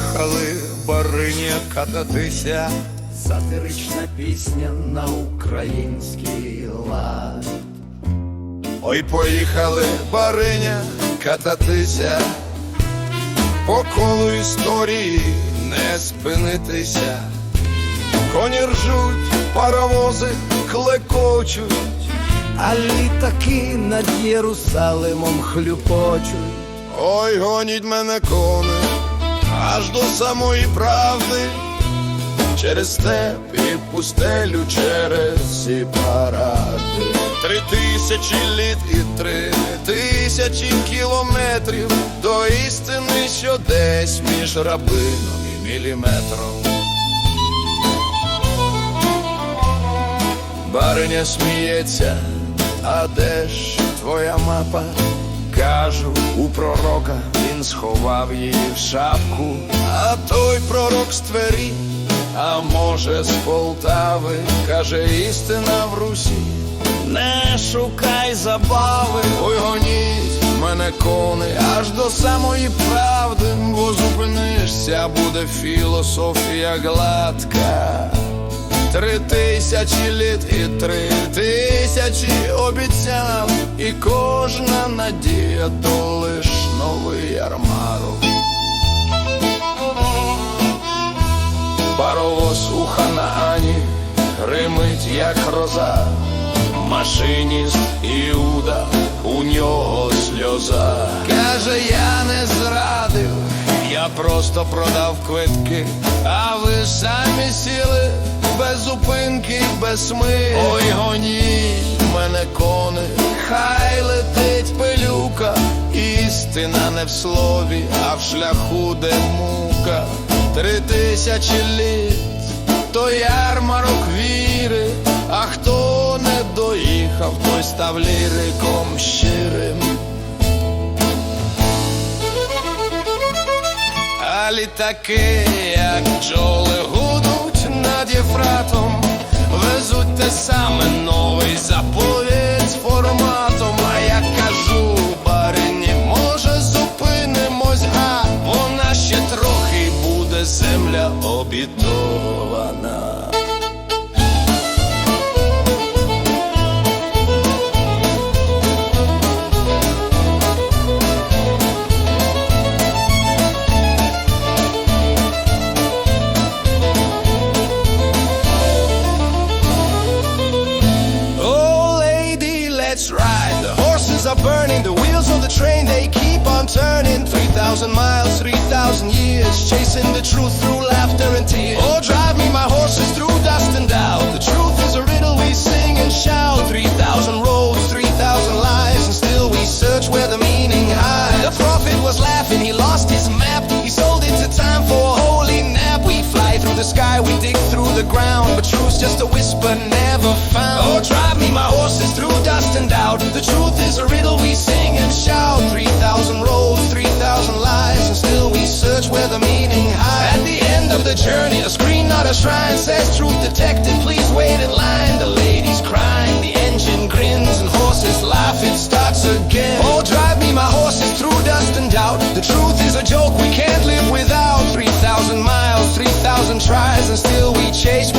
поїхали барині кататися. Сатирична пісня на український лад. Ой, поїхали бариня кататися, по колу історії не спинитися. Коні ржуть, паровози клекочуть, А літаки над Єрусалимом хлюпочуть. ой, гоніть мене кони, аж до самої правди, через степ і пустелю, через і паради. Три тисячі літ і три тисячі кілометрів до істини, що десь між рабином і міліметром. Бариня сміється, а де ж твоя мапа? Кажу, у пророка він сховав її в шапку, а той пророк з Твері, а може з Полтави, каже істина в Русі. Не шукай забави, ой гоніть мене кони аж до самої правди, бо зупинишся, буде філософія гладка. Три тисячі літ і три тисячі обіцяв, і кожна надія то лиш новий ярмарок. Паровоз у Ханаані гримить, як гроза, машиніст Іуда, у нього сльоза. Каже, я не зрадив, я просто продав квитки, а ви самі сіли без зупинки, без сми. Ой, гоніть мене кони, хай летить істина не в слові, а в шляху, де мука. Три тисячі літ, то ярмарок віри, а хто не доїхав, той став ліриком щирим. А літаки, як бджоли гудуть над Єфратом, везуть те саме новий заповідь train, they keep on turning. 3,000 miles, 3,000 years, chasing the truth through laughter and tears. Oh, drive me, my horses, through dust and doubt. The truth is a riddle we sing and shout. 3,000 roads, 3,000 lies, and still we search where the meaning hides. The prophet was laughing, he lost his map. He sold it to time for a holy nap. We fly through the sky, we dig through the ground, but truth's just a whisper never found. Oh, drive me, my horses, through dust and doubt. The truth journey, a screen, not a shrine, says truth detected, please wait in line. The lady's crying, the engine grins, and horses laugh, it starts again. Oh, drive me, my horses, through dust and doubt. The truth is a joke we can't live without. 3,000 miles, 3,000 tries, and still we chase